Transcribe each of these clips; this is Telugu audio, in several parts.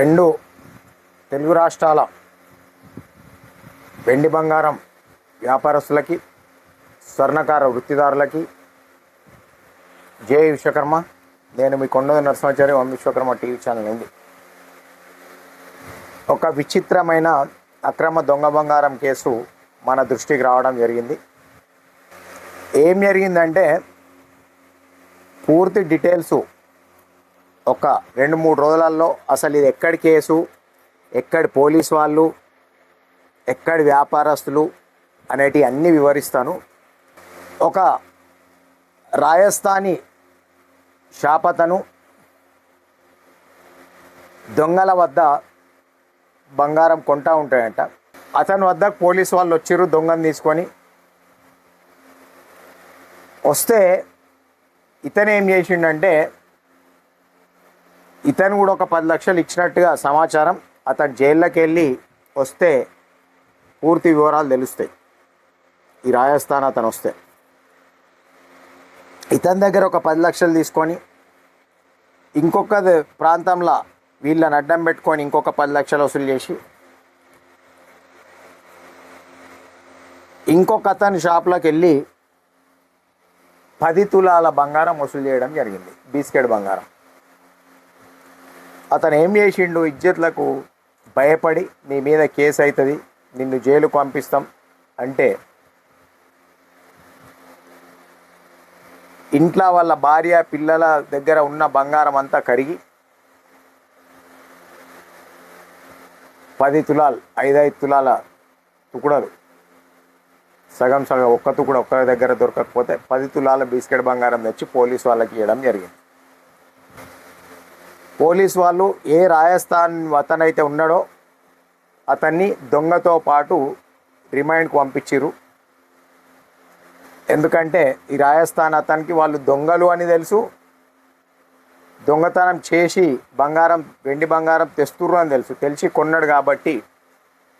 రెండు తెలుగు రాష్ట్రాల వెండి బంగారం వ్యాపారస్తులకి స్వర్ణకార వృత్తిదారులకి. జే విశ్వకర్మ. నేను మీ కొండ నరసింహాచారి ఓం విశ్వకర్మ టీవీ ఛానల్ నుండి. ఒక విచిత్రమైన అక్రమ దొంగ బంగారం కేసు మన దృష్టికి రావడం జరిగింది. ఏం జరిగిందంటే పూర్తి డీటెయిల్స్ ఒక రెండు మూడు రోజులలో అసలు ఇది ఎక్కడి కేసు ఎక్కడి పోలీస్ వాళ్ళు ఎక్కడి వ్యాపారస్తులు అనేటివి అన్నీ వివరిస్తాను. ఒక రాజస్థానీ షాపతను దొంగల వద్ద బంగారం కొంటా ఉంటాయంట. అతని వద్ద పోలీస్ వాళ్ళు వచ్చిర్రు దొంగను తీసుకొని. వస్తే ఇతను ఏం చేసిండంటే ఇతను కూడా ఒక పది లక్షలు ఇచ్చినట్టుగా సమాచారం అతను జైల్లోకి వెళ్ళి వస్తే పూర్తి వివరాలు తెలుస్తాయి. ఈ రాజస్థాన్ అతను వస్తే. ఇతని దగ్గర ఒక పది లక్షలు తీసుకొని ఇంకొక ప్రాంతంలో వీళ్ళని అడ్డం పెట్టుకొని ఇంకొక పది లక్షలు వసూలు చేసి ఇంకొక అతని షాప్లోకి వెళ్ళి పది తులాల బంగారం వసూలు చేయడం జరిగింది. బిస్కెట్ బంగారం. అతను ఏం చేసిండు? ఇజ్జత్లకు భయపడి నీ మీద కేసు అవుతుంది నిన్ను జైలుకు పంపిస్తాం అంటే ఇంట్లో వాళ్ళ భార్య పిల్లల దగ్గర ఉన్న బంగారం అంతా కరిగి పది తులాలు ఐదైదు తులాల తుకుడలు సగం సగం ఒక్క తుకుడు ఒక్క దగ్గర దొరకకపోతే పది తులాల బిస్కెట్ బంగారం తెచ్చి పోలీస్ వాళ్ళకి ఇవ్వడం జరిగింది. పోలీస్ వాళ్ళు ఏ రాజస్థాన్ అతనైతే ఉన్నాడో అతన్ని దొంగతో పాటు రిమైండ్కి పంపించిర్రు. ఎందుకంటే ఈ రాజస్థాన్ అతనికి వాళ్ళు దొంగలు అని తెలుసు. దొంగతనం చేసి బంగారం వెండి బంగారం తెస్తుర్రు అని తెలుసు. తెలిసి కొన్నాడు కాబట్టి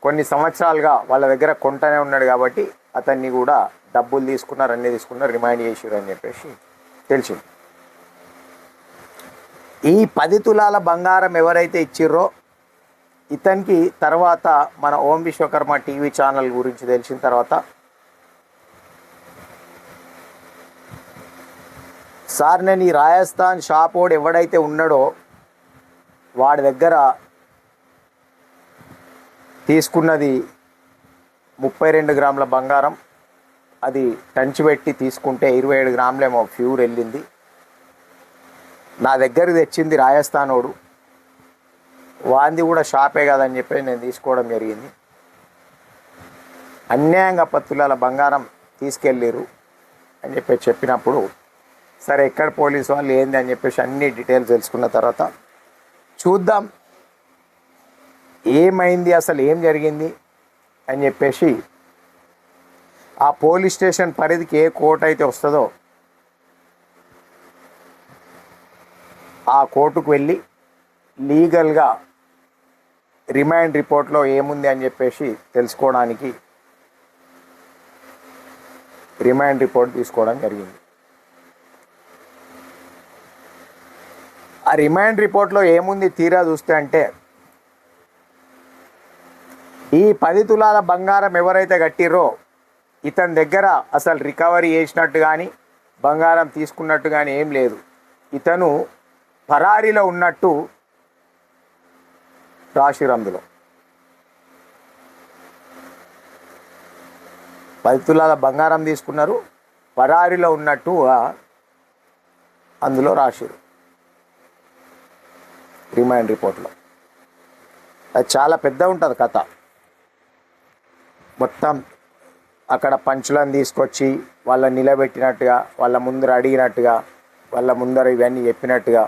కొన్ని సంవత్సరాలుగా వాళ్ళ దగ్గర కొంటనే ఉన్నాడు కాబట్టి అతన్ని కూడా డబ్బులు తీసుకున్నారు అన్నీ తీసుకున్నారు రిమైండ్ చేసిర్రు అని చెప్పేసి తెలిసింది. ఈ పది తులాల బంగారం ఎవరైతే ఇచ్చిర్రో ఇతనికి తర్వాత మన ఓం విశ్వకర్మ టీవీ ఛానల్ గురించి తెలిసిన తర్వాత సార్ నేను ఈ రాజస్థాన్ షాప్ ఎవడైతే ఉన్నాడో వాడి దగ్గర తీసుకున్నది ముప్పై రెండు గ్రాముల బంగారం. అది టంచి పెట్టి తీసుకుంటే ఇరవై ఏడు గ్రాములేమో ఫ్యూర్ వెళ్ళింది. నా దగ్గర తెచ్చింది రాజస్థానోడు. వాంది కూడా షాపే కదని చెప్పి నేను తీసుకోవడం జరిగింది. అన్యాయంగా పత్తులాల బంగారం తీసుకెళ్ళారు అని చెప్పి చెప్పినప్పుడు సరే ఎక్కడ పోలీసు వాళ్ళు ఏంది? అని చెప్పేసి అన్ని డీటెయిల్స్ తెలుసుకున్న తర్వాత చూద్దాం ఏమైంది అసలు ఏం జరిగింది? అని చెప్పేసి ఆ పోలీస్ స్టేషన్ పరిధికి ఏ కోర్టు అయితే వస్తుందో ఆ కోర్టుకు వెళ్ళి లీగల్గా రిమైండ్ రిపోర్ట్లో ఏముంది అని చెప్పేసి తెలుసుకోవడానికి రిమైండ్ రిపోర్ట్ తీసుకోవడం జరిగింది. ఆ రిమైండ్ రిపోర్ట్లో ఏముంది తీరా చూస్తే అంటే ఈ పది తులాల బంగారం ఎవరైతే కట్టిరో ఇతని దగ్గర అసలు రికవరీ చేసినట్టు కానీ బంగారం తీసుకున్నట్టు కానీ ఏం లేదు. ఇతను పరారీలో ఉన్నట్టు రాశిరందులో పది తులాల బంగారం తీసుకున్నారు పరారీలో ఉన్నట్టు అందులో రాశారు రిమైండ్ రిపోర్ట్లో. అది చాలా పెద్ద ఉంటుంది కథ. మొత్తం అక్కడ పంచులను తీసుకొచ్చి వాళ్ళని నిలబెట్టినట్టుగా వాళ్ళ ముందర అడిగినట్టుగా వాళ్ళ ముందర ఇవన్నీ చెప్పినట్టుగా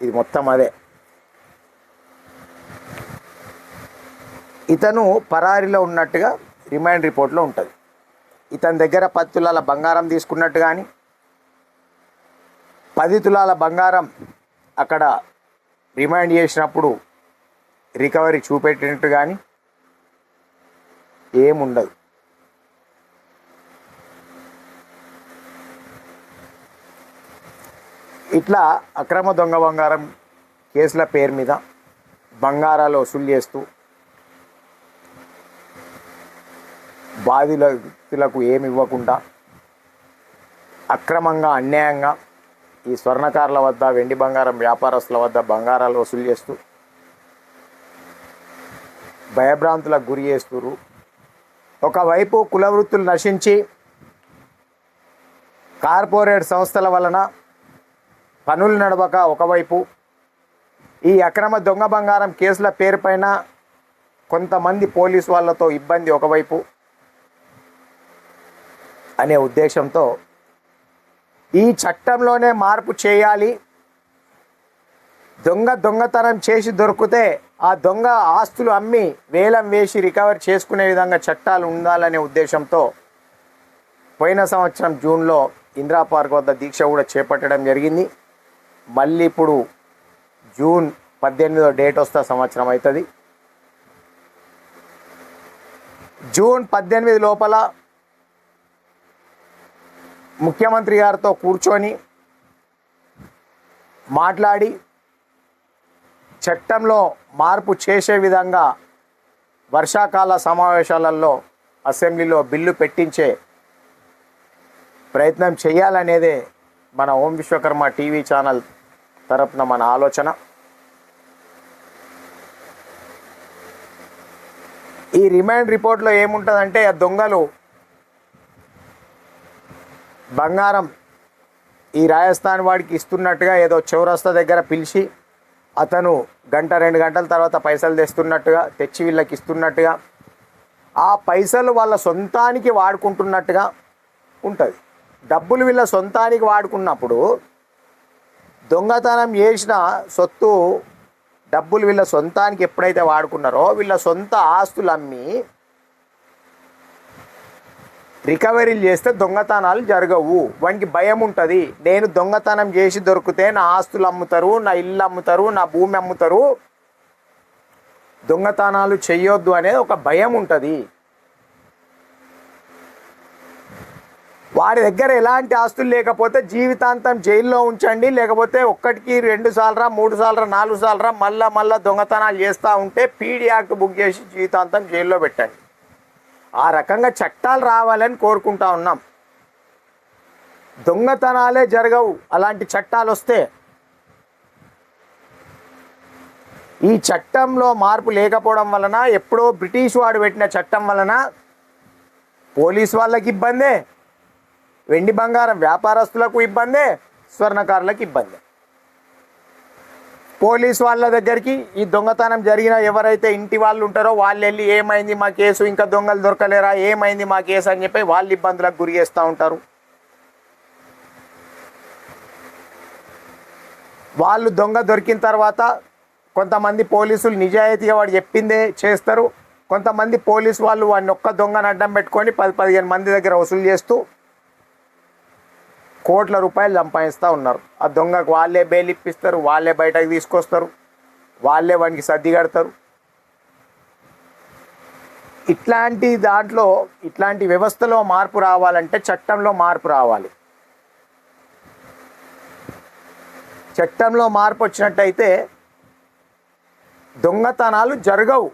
ఇది మొత్తం అదే. ఇతను పరారిలో ఉన్నట్టుగా రిమైండ్ రిపోర్ట్లో ఉంటుంది. ఇతని దగ్గర పది తులాల బంగారం తీసుకున్నట్టు కానీ పది తులాల బంగారం అక్కడ రిమైండ్ చేసినప్పుడు రికవరీ చూపెట్టినట్టు కానీ ఏముండదు. ఇట్లా అక్రమ దొంగ బంగారం కేసుల పేరు మీద బంగారాలు వసూలు చేస్తూ బాధితులకు ఏమి ఇవ్వకుండా అక్రమంగా అన్యాయంగా ఈ స్వర్ణకారుల వద్ద వెండి బంగారం వ్యాపారస్తుల వద్ద బంగారాలు వసూలు చేస్తూ భయభ్రాంతులకు గురి చేస్తురు ఒకవైపు కుల వృత్తులు నశించి కార్పొరేట్ సంస్థల వలన పనులు నడవక ఒకవైపు. ఈ అక్రమ దొంగ బంగారం కేసుల పేరుపైన కొంతమంది పోలీసు వాళ్ళతో ఇబ్బంది ఒకవైపు. అనే ఉద్దేశంతో ఈ చట్టంలోనే మార్పు చేయాలి. దొంగ దొంగతనం చేసి దొరికితే ఆ దొంగ ఆస్తులు అమ్మి వేలం వేసి రికవర్ చేసుకునే విధంగా చట్టాలు ఉండాలనే ఉద్దేశంతో పోయిన సంవత్సరం జూన్లో ఇందిరా పార్క్ వద్ద దీక్ష కూడా చేపట్టడం జరిగింది. మళ్ళీ ఇప్పుడు జూన్ పద్దెనిమిదో డేట్ వస్తే సంవత్సరం అవుతుంది. జూన్ పద్దెనిమిది లోపల ముఖ్యమంత్రి గారితో కూర్చొని మాట్లాడి చట్టంలో మార్పు చేసే విధంగా వర్షాకాల సమావేశాలలో అసెంబ్లీలో బిల్లు పెట్టించే ప్రయత్నం చేయాలనేదే మన ఓం విశ్వకర్మ టీవీ ఛానల్ తరపున మన ఆలోచన. ఈ రిమైండ్ రిపోర్ట్లో ఏముంటుందంటే ఆ దొంగలు బంగారం ఈ రాజస్థాన్ వాడికి ఇస్తున్నట్టుగా ఏదో చౌరస్తా దగ్గర పిలిచి అతను గంట రెండు గంటల తర్వాత పైసలు తెస్తున్నట్టుగా తెచ్చి వీళ్ళకి ఇస్తున్నట్టుగా ఆ పైసలు వాళ్ళ సొంతానికి వాడుకుంటున్నట్టుగా ఉంటుంది. డబ్బులు వీళ్ళ సొంతానికి వాడుకున్నప్పుడు దొంగతనం చేసిన సొత్తు డబ్బులు వీళ్ళ సొంతానికి ఎప్పుడైతే వాడుకున్నారో వీళ్ళ సొంత ఆస్తులు అమ్మి రికవరీలు చేస్తే దొంగతనాలు జరగవు. వానికి భయం ఉంటుంది. నేను దొంగతనం చేసి దొరికితే నా ఆస్తులు అమ్ముతారు నా ఇల్లు అమ్ముతారు నా భూమి అమ్ముతారు. దొంగతనాలు చేయొద్దు అనేది ఒక భయం ఉంటుంది. వారి దగ్గర ఎలాంటి ఆస్తులు లేకపోతే జీవితాంతం జైల్లో ఉంచండి లేకపోతే ఒక్కటికి రెండు సార్లరా మూడు సార్లరా నాలుగు సార్లరా మళ్ళా మళ్ళా దొంగతనాలు చేస్తూ ఉంటే పీడీ యాక్ట్ బుక్ చేసి జీవితాంతం జైల్లో పెట్టండి. ఆ రకంగా చట్టాలు రావాలని కోరుకుంటా ఉన్నాం. దొంగతనాలే జరగవు. అలాంటి చట్టాలు వస్తే ఈ చట్టంలో మార్పు లేకపోవడం వలన ఎప్పుడో బ్రిటిష్ వాడు పెట్టిన చట్టం వలన పోలీస్ వాళ్ళకి ఇబ్బందే. వెండి బంగారం వ్యాపారస్తులకు ఇబ్బందే స్వర్ణకారులకు ఇబ్బంది. పోలీస్ వాళ్ళ దగ్గరికి ఈ దొంగతనం జరిగిన ఎవరైతే ఇంటి వాళ్ళు ఉంటారో వాళ్ళు వెళ్ళి ఏమైంది మా కేసు ఇంకా దొంగలు దొరకలేరా ఏమైంది మా కేసు అని చెప్పి వాళ్ళు ఇబ్బందులకు గురి చేస్తూ ఉంటారు. వాళ్ళు దొంగ దొరికిన తర్వాత కొంతమంది పోలీసులు నిజాయితీగా వాడు చెప్పిందే చేస్తారు. కొంతమంది పోలీసు వాళ్ళు వాడిని ఒక్క దొంగను అడ్డం పెట్టుకొని పది పదిహేను మంది దగ్గర వసూలు చేస్తూ కోట్ల రూపాయలు సంపాదిస్తూ ఉన్నారు. ఆ దొంగకు వాళ్ళే బెయిల్ ఇప్పిస్తారు వాళ్ళే బయటకు తీసుకొస్తారు వాళ్ళే వానికి సర్ది కడతారు. ఇట్లాంటి దాంట్లో ఇట్లాంటి వ్యవస్థలో మార్పు రావాలంటే చట్టంలో మార్పు రావాలి. చట్టంలో మార్పు వచ్చినట్టయితే దొంగతనాలు జరగవు.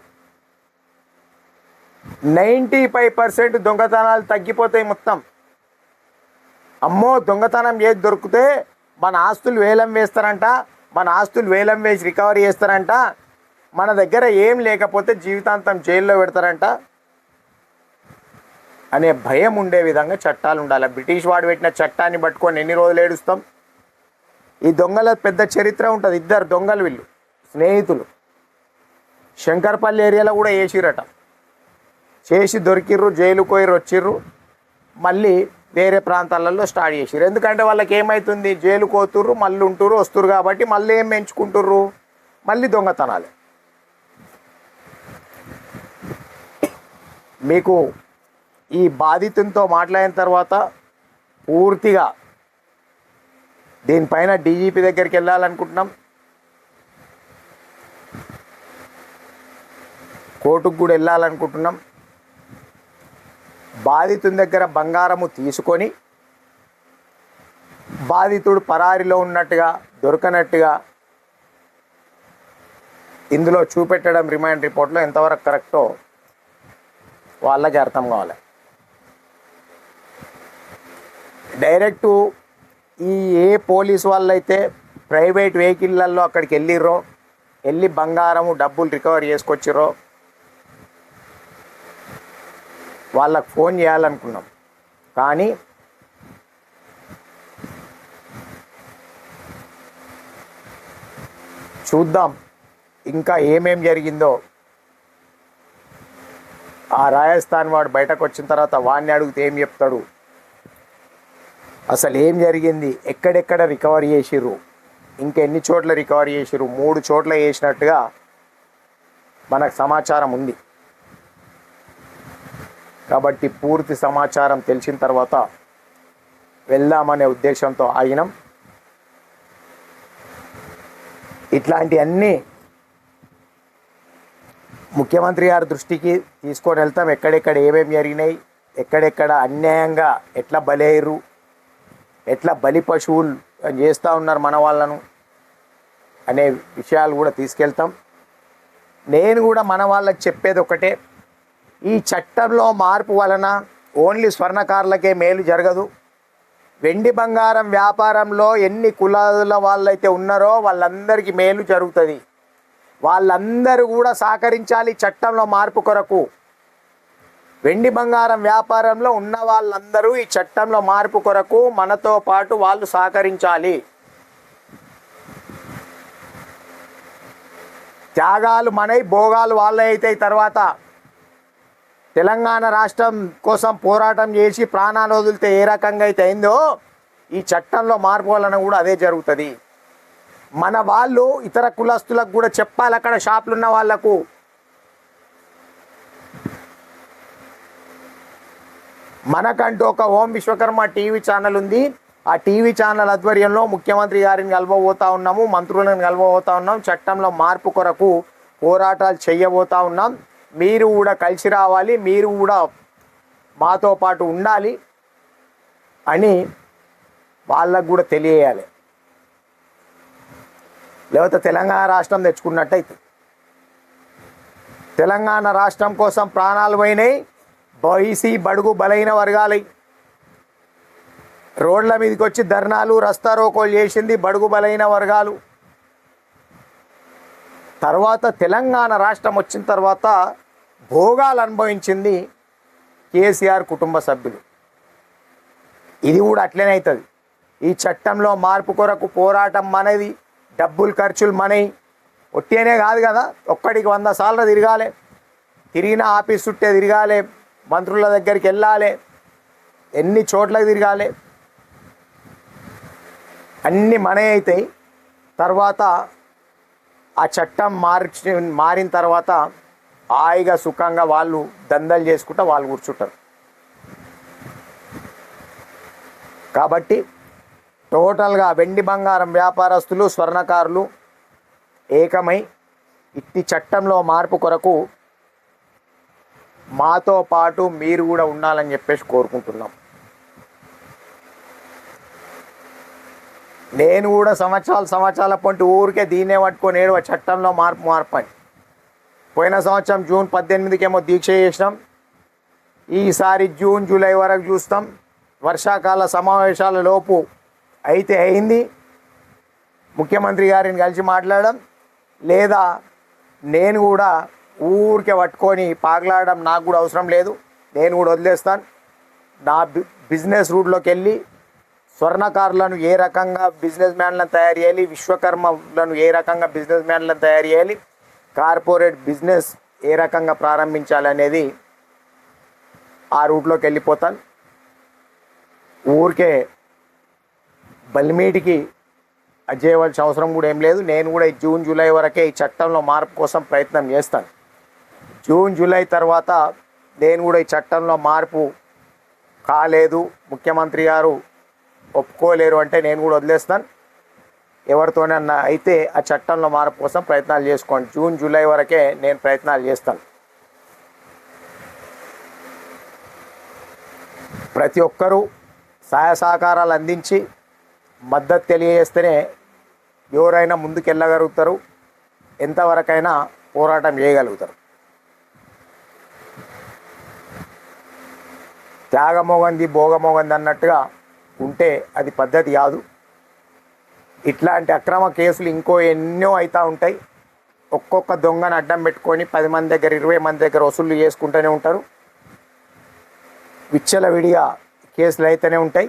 నైంటీ ఫైవ్ పర్సెంట్ దొంగతనాలు తగ్గిపోతాయి మొత్తం. అమ్మో దొంగతనం ఏది దొరికితే మన ఆస్తులు వేలం వేస్తారంట మన ఆస్తులు వేలం వేసి రికవరీ చేస్తారంట మన దగ్గర ఏం లేకపోతే జీవితాంతం జైల్లో పెడతారంట అనే భయం ఉండే విధంగా చట్టాలు ఉండాలి. బ్రిటిష్ వాడు పెట్టిన చట్టాన్ని పట్టుకొని ఎన్ని రోజులు ఏడుస్తాం? ఈ దొంగల పెద్ద చరిత్ర ఉంటుంది. ఇద్దరు దొంగలు వీళ్ళు స్నేహితులు. శంకర్పల్లి ఏరియాలో కూడా వేసిరట చేసి దొరికిర్రు జైలు కోయిర్రు వచ్చిర్రు మళ్ళీ వేరే ప్రాంతాలలో స్టార్ట్ చేసారు ఎందుకంటే వాళ్ళకి ఏమవుతుంది జైలు కోతుర్రు మళ్ళీ ఉంటుర్రు వస్తురు కాబట్టి మళ్ళీ ఏం పెంచుకుంటుర్రు? మళ్ళీ దొంగతనాలు. మీకు ఈ బాధితునితో మాట్లాడిన తర్వాత పూర్తిగా దీనిపైన డీజీపీ దగ్గరికి వెళ్ళాలనుకుంటున్నాం. కోర్టుకు కూడా వెళ్ళాలనుకుంటున్నాం. బాధితుని దగ్గర బంగారము తీసుకొని బాధితుడు పరారిలో ఉన్నట్టుగా దొరకనట్టుగా ఇందులో చూపెట్టడం రిమైండ్ రిపోర్ట్లో ఎంతవరకు కరెక్టో వాళ్ళకి అర్థం కావాలి. డైరెక్టు ఈ ఏ పోలీస్ వాళ్ళైతే ప్రైవేట్ వెహికల్లలో అక్కడికి వెళ్ళిర్రో వెళ్ళి బంగారము డబ్బులు రికవర్ చేసుకొచ్చిర్రో వాళ్ళకు ఫోన్ చేయాలనుకున్నాం. కానీ చూద్దాం ఇంకా ఏమేం జరిగిందో. ఆ రాజస్థాన్ వాడు బయటకు వచ్చిన తర్వాత వాడిని అడిగితే ఏం చెప్తాడు? అసలు ఏం జరిగింది? ఎక్కడెక్కడ రికవరీ చేసిర్రు? ఇంకెన్ని చోట్ల రికవరీ చేసిర్రు? మూడు చోట్ల చేసినట్టుగా మనకు సమాచారం ఉంది. కాబట్టి పూర్తి సమాచారం తెలిసిన తర్వాత వెళ్దామనే ఉద్దేశంతో ఆగినాం. ఇట్లాంటివన్నీ ముఖ్యమంత్రి గారి దృష్టికి తీసుకొని వెళ్తాం. ఎక్కడెక్కడ ఏమేమి జరిగినాయి ఎక్కడెక్కడ అన్యాయంగా ఎట్లా బలేరు ఎట్లా బలి పశువులు చేస్తూ ఉన్నారు మన వాళ్ళను అనే విషయాలు కూడా తీసుకెళ్తాం. నేను కూడా మన వాళ్ళకి చెప్పేది ఒకటే ఈ చట్టంలో మార్పు వలన ఓన్లీ స్వర్ణకారులకే మేలు జరగదు. వెండి బంగారం వ్యాపారంలో ఎన్ని కులాల వాళ్ళైతే ఉన్నారో వాళ్ళందరికీ మేలు జరుగుతుంది. వాళ్ళందరూ కూడా సహకరించాలి చట్టంలో మార్పు కొరకు. వెండి బంగారం వ్యాపారంలో ఉన్న వాళ్ళందరూ ఈ చట్టంలో మార్పు కొరకు మనతో పాటు వాళ్ళు సహకరించాలి. త్యాగాలు మనై భోగాలు వాళ్ళ అయితే తర్వాత. తెలంగాణ రాష్ట్రం కోసం పోరాటం చేసి ప్రాణాలు వదిలితే ఏ రకంగా అయితే అయిందో ఈ చట్టంలో మార్పు వలన కూడా అదే జరుగుతుంది. మన వాళ్ళు ఇతర కులస్తులకు కూడా చెప్పాలి అక్కడ షాపులు ఉన్న వాళ్ళకు మనకంటూ ఒక ఓం విశ్వకర్మ టీవీ ఛానల్ ఉంది. ఆ టీవీ ఛానల్ ఆధ్వర్యంలో ముఖ్యమంత్రి గారిని కలవబోతా ఉన్నాము మంత్రులను కలవబోతా ఉన్నాం. చట్టంలో మార్పు కొరకు పోరాటాలు చేయబోతా ఉన్నాం. మీరు కూడా కలిసి రావాలి మీరు కూడా మాతో పాటు ఉండాలి అని వాళ్ళకు కూడా తెలియాలి లేకపోతే తెలంగాణ రాష్ట్రం తెచ్చుకున్నట్టయితే. తెలంగాణ రాష్ట్రం కోసం ప్రాణాలు పోయినాయి బైసీ బడుగు బలైన వర్గాలై. రోడ్ల మీదకి వచ్చి ధర్నాలు రస్తా రోకోలు చేసింది బడుగు బలైన వర్గాలు. తర్వాత తెలంగాణ రాష్ట్రం వచ్చిన తర్వాత భోగాలు అనుభవించింది కేసీఆర్ కుటుంబ సభ్యులు. ఇది కూడా అట్లనే అవుతుంది. ఈ చట్టంలో మార్పు కొరకు పోరాటం మనది డబ్బులు ఖర్చులు మనవి ఒట్టినే కాదు కదా ఒక్కడికి వంద సార్లు తిరగాలి. తిరిగిన ఆఫీస్ చుట్టే తిరగాలి మంత్రుల దగ్గరికి వెళ్ళాలి ఎన్ని చోట్లకు తిరగాలి. అన్నీ మనే అవుతాయి. తర్వాత ఆ చట్టం మార్చి మారిన తర్వాత హాయిగా సుఖంగా వాళ్ళు దందలు చేసుకుంటా వాళ్ళు కూర్చుంటారు. కాబట్టి టోటల్గా వెండి బంగారం వ్యాపారస్తులు స్వర్ణకారులు ఏకమై ఇట్టి చట్టంలో మార్పు కొరకు మాతో పాటు మీరు కూడా ఉండాలని చెప్పేసి కోరుకుంటున్నాం. నేను కూడా సంవత్సరాలు సంవత్సరాల పొంటి ఊరికే దీన్నే పట్టుకొని ఏడవ చట్టంలో మార్పు మార్పు అని పోయిన సంవత్సరం జూన్ పద్దెనిమిదికేమో దీక్ష చేసినాం. ఈసారి జూన్ జూలై వరకు చూస్తాం. వర్షాకాల సమావేశాల లోపు అయితే అయింది. ముఖ్యమంత్రి గారిని కలిసి మాట్లాడడం లేదా నేను కూడా ఊరికే పట్టుకొని పాగలాడడం నాకు కూడా అవసరం లేదు. నేను కూడా వదిలేస్తాను. నా బి- బిజినెస్ రూట్లోకి వెళ్ళి స్వర్ణకారులను ఏ రకంగా బిజినెస్ మ్యాన్లను తయారు చేయాలి? విశ్వకర్మలను ఏ రకంగా బిజినెస్ మ్యాన్లను తయారు చేయాలి? కార్పొరేట్ బిజినెస్ ఏ రకంగా ప్రారంభించాలి అనేది ఆ రూట్లోకి వెళ్ళిపోతాను. ఊరికే బలిమీటికి అది చేయవలసిన అవసరం కూడా ఏం లేదు. నేను కూడా ఈ జూన్ జూలై వరకే ఈ చట్టంలో మార్పు కోసం ప్రయత్నం చేస్తాను. జూన్ జూలై తర్వాత నేను కూడా ఈ చట్టంలో మార్పు కాలేదు. ముఖ్యమంత్రి గారు ఒప్పుకోలేరు అంటే నేను కూడా వదిలేస్తాను. ఎవరితోనన్నా అయితే ఆ చట్టంలో మార్పు కోసం ప్రయత్నాలు చేసుకోండి. జూన్ జూలై వరకే నేను ప్రయత్నాలు చేస్తాను. ప్రతి ఒక్కరూ సహాయ సహకారాలు అందించి మద్దతు తెలియజేస్తేనే ఎవరైనా ముందుకెళ్ళగలుగుతారు. ఎంతవరకైనా పోరాటం చేయగలుగుతారు. త్యాగమోగంది భోగమోగంది అన్నట్టుగా ఉంటే అది పద్ధతి కాదు. ఇట్లాంటి అక్రమ కేసులు ఇంకో ఎన్నో అవుతూ ఉంటాయి. ఒక్కొక్క దొంగను అడ్డం పెట్టుకొని పది మంది దగ్గర ఇరవై మంది దగ్గర వసూలు చేసుకుంటూనే ఉంటారు. విచ్చల విడిగా కేసులు అయితేనే ఉంటాయి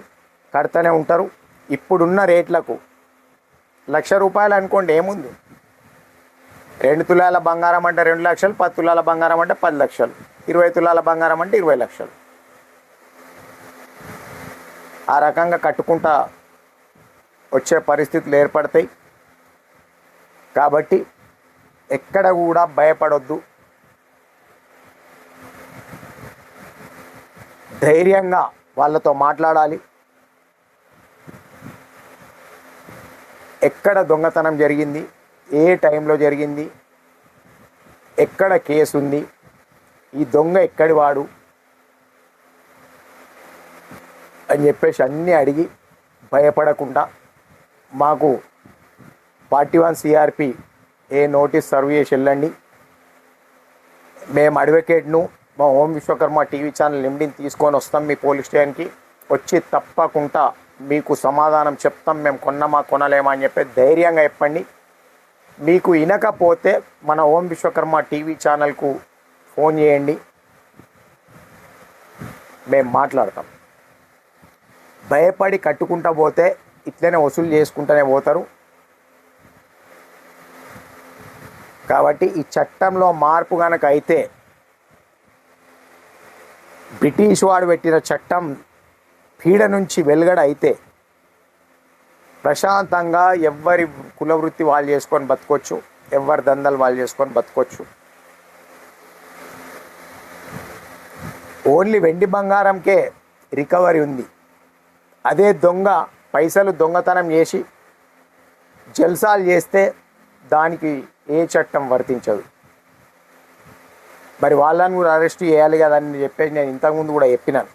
కడతానే ఉంటారు. ఇప్పుడున్న రేట్లకు లక్ష రూపాయలు అనుకోండి ఏముంది? రెండు తులాల బంగారం అంటే రెండు లక్షలు పది తులాల బంగారం అంటే పది లక్షలు ఇరవై తులాల బంగారం అంటే ఇరవై లక్షలు. ఆ రకంగా కట్టుకుంటా వచ్చే పరిస్థితులు ఏర్పడతాయి. కాబట్టి ఎక్కడ కూడా భయపడొద్దు. ధైర్యంగా వాళ్ళతో మాట్లాడాలి. ఎక్కడ దొంగతనం జరిగింది ఏ టైంలో జరిగింది ఎక్కడ కేసు ఉంది ఈ దొంగ ఎక్కడి వాడు అని చెప్పేసి అన్నీ అడిగి భయపడకుండా మాకు forty one CRP A notice serve చేసి వెళ్ళండి. మేము అడ్వకేట్ను మా ఓం విశ్వకర్మ టీవీ ఛానల్ ఎండిని తీసుకొని వస్తాం మీ పోలీస్ స్టేషన్కి. వచ్చి తప్పకుండా మీకు సమాధానం చెప్తాం మేము కొన్నమా కొనలేమా అని చెప్పి ధైర్యంగా చెప్పండి. మీకు వినకపోతే మన ఓం విశ్వకర్మ టీవీ ఛానల్కు ఫోన్ చేయండి. మేము మాట్లాడతాం. భయపడి కట్టుకుంటా పోతే ఇట్లనే వసూలు చేసుకుంటూనే పోతారు. కాబట్టి ఈ చట్టంలో మార్పు కనుక అయితే బ్రిటిష్ వాడు పెట్టిన చట్టం పీడ నుంచి వెలుగడ అయితే ప్రశాంతంగా ఎవరి కులవృత్తి వాళ్ళు చేసుకొని బతకొచ్చు ఎవరి దందలు వాళ్ళు చేసుకొని బతకొచ్చు. ఓన్లీ వెండి బంగారంకే రికవరీ ఉంది. అదే దొంగ పైసలు దొంగతనం చేసి జల్సాలు చేస్తే దానికి ఏ చట్టం వర్తించదు. మరి వాళ్ళని కూడా అరెస్ట్ చేయాలి కదా అని చెప్పేసి నేను ఇంతకుముందు కూడా చెప్పినాను.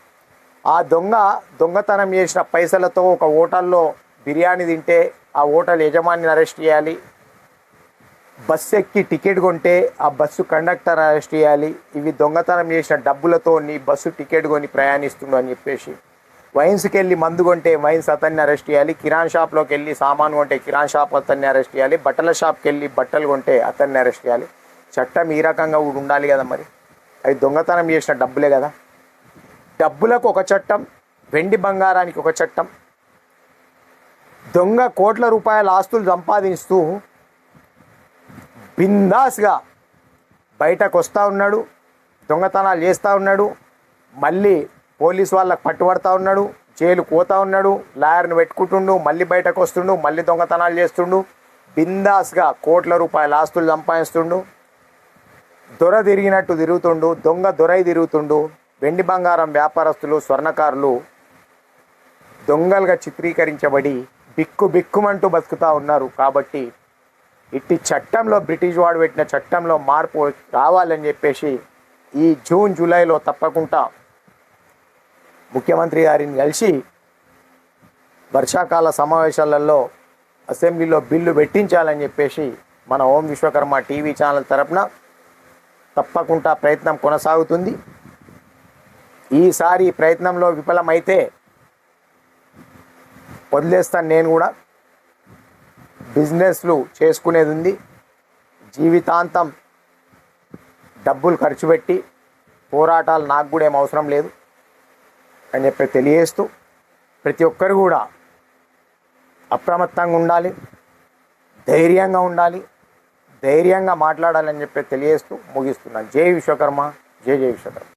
ఆ దొంగ దొంగతనం చేసిన పైసలతో ఒక హోటల్లో బిర్యానీ తింటే ఆ హోటల్ యజమానిని అరెస్ట్ చేయాలి. బస్సు ఎక్కి టికెట్ కొంటే ఆ బస్సు కండక్టర్ అరెస్ట్ చేయాలి. ఇవి దొంగతనం చేసిన డబ్బులతో నీ బస్సు టికెట్ కొని ప్రయాణిస్తుండు అని చెప్పేసి వైన్స్కి వెళ్ళి మందు కొంటే వైన్స్ అతన్ని అరెస్ట్ చేయాలి కిరాణ్ షాప్లోకి వెళ్ళి సామాన్ కొంటే కిరాణ్ షాప్ అతన్ని అరెస్ట్ చేయాలి బట్టల షాప్కి వెళ్ళి బట్టలు కొంటే అతన్ని అరెస్ట్ చేయాలి. చట్టం ఈ రకంగా కూడా ఉండాలి కదా మరి. అవి దొంగతనం చేసిన డబ్బులే కదా. డబ్బులకు ఒక చట్టం వెండి బంగారానికి ఒక చట్టం. దొంగ కోట్ల రూపాయల ఆస్తులు సంపాదిస్తూ బిందాస్గా బయటకు వస్తూ ఉన్నాడు దొంగతనాలు చేస్తూ ఉన్నాడు. మళ్ళీ పోలీస్ వాళ్ళకి పట్టుబడతా ఉన్నాడు జైలు పోతా ఉన్నాడు లాయర్ని పెట్టుకుంటుండు మళ్ళీ బయటకు వస్తుండు మళ్ళీ దొంగతనాలు చేస్తుండు బిందాస్గా కోట్ల రూపాయల ఆస్తులు సంపాదిస్తుండు దొర తిరిగినట్టు తిరుగుతుండు దొంగ దొరై తిరుగుతుండు వెండి బంగారం వ్యాపారస్తులు స్వర్ణకారులు దొంగలుగా చిత్రీకరించబడి బిక్కు బిక్కుమంటూ బతుకుతా ఉన్నారు. కాబట్టి ఇట్టి చట్టంలో బ్రిటిష్ వాడు పెట్టిన చట్టంలో మార్పు రావాలని చెప్పేసి ఈ జూన్ జూలైలో తప్పకుండా ముఖ్యమంత్రి గారిని కలిసి వర్షాకాల సమావేశాలలో అసెంబ్లీలో బిల్లు పెట్టించాలని చెప్పేసి మన ఓం విశ్వకర్మ టీవీ ఛానల్ తరపున తప్పకుండా ప్రయత్నం కొనసాగుతుంది. ఈసారి ప్రయత్నంలో విఫలమైతే వదిలేస్తాను నేను కూడా. బిజినెస్లు చేసుకునేది ఉంది. జీవితాంతం డబ్బులు ఖర్చు పెట్టి పోరాటాలు నాకు కూడా ఏం అవసరం లేదు. అని చెప్పి తెలియజేస్తూ ప్రతి ఒక్కరు కూడా అప్రమత్తంగా ఉండాలి ధైర్యంగా ఉండాలి ధైర్యంగా మాట్లాడాలని చెప్పి తెలియజేస్తూ ముగిస్తున్నాను జై విశ్వకర్మ జై జై విశ్వకర్మ.